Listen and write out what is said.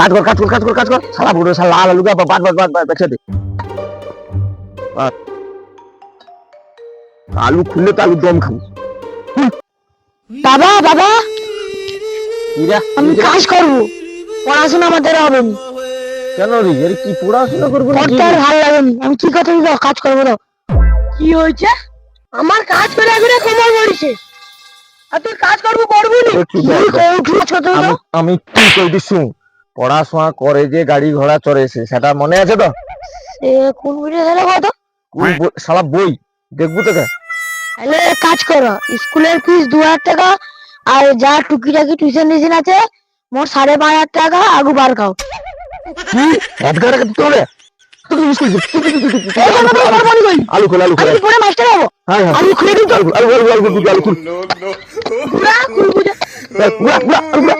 কাজ কর কাজ কর কাজ কর কাজ কর। শালা বুড়ো শালা লাল আলু বাদ বাদ বাদ বাদ বেছে দে। আলু খুললে তো আলু দম খাব। বাবা বাবা। আমি কাজ করব। পড়াশোনা আমাদের হবে না। কেন রে? এর কি পড়াশোনা করব? পড়তে আর ভালো লাগে না। আমি কি কথা দাও কাজ করব দাও কি হয়েছে? আমার কাজ করে করে কোমর মরিছে আর তুই কাজ করব করবি না? করতে আমি কি কইটি শুন? পড়াশোনা করে যে গাড়ি ঘোড়া চড়েছে সেটা মনে আছে তো? এ কোন ভিডিও কত বই- দেখব তো কে? তাহলে কাজ করো স্কুলের ফিস দু হাজার টাকা আর যা টুকিটাকি টিউশন টিউশন আছে মোট সাড়ে পাঁচ হাজার টাকা আগু বার খাও। আলু খোল আলু খোল। পরে মাস্টার হব? হ্যাঁ হ্যাঁ। আলু খুলে দিন আলু আলু আলু আলু আলু খুল। পুরা কুল পুরা পুরা পুরা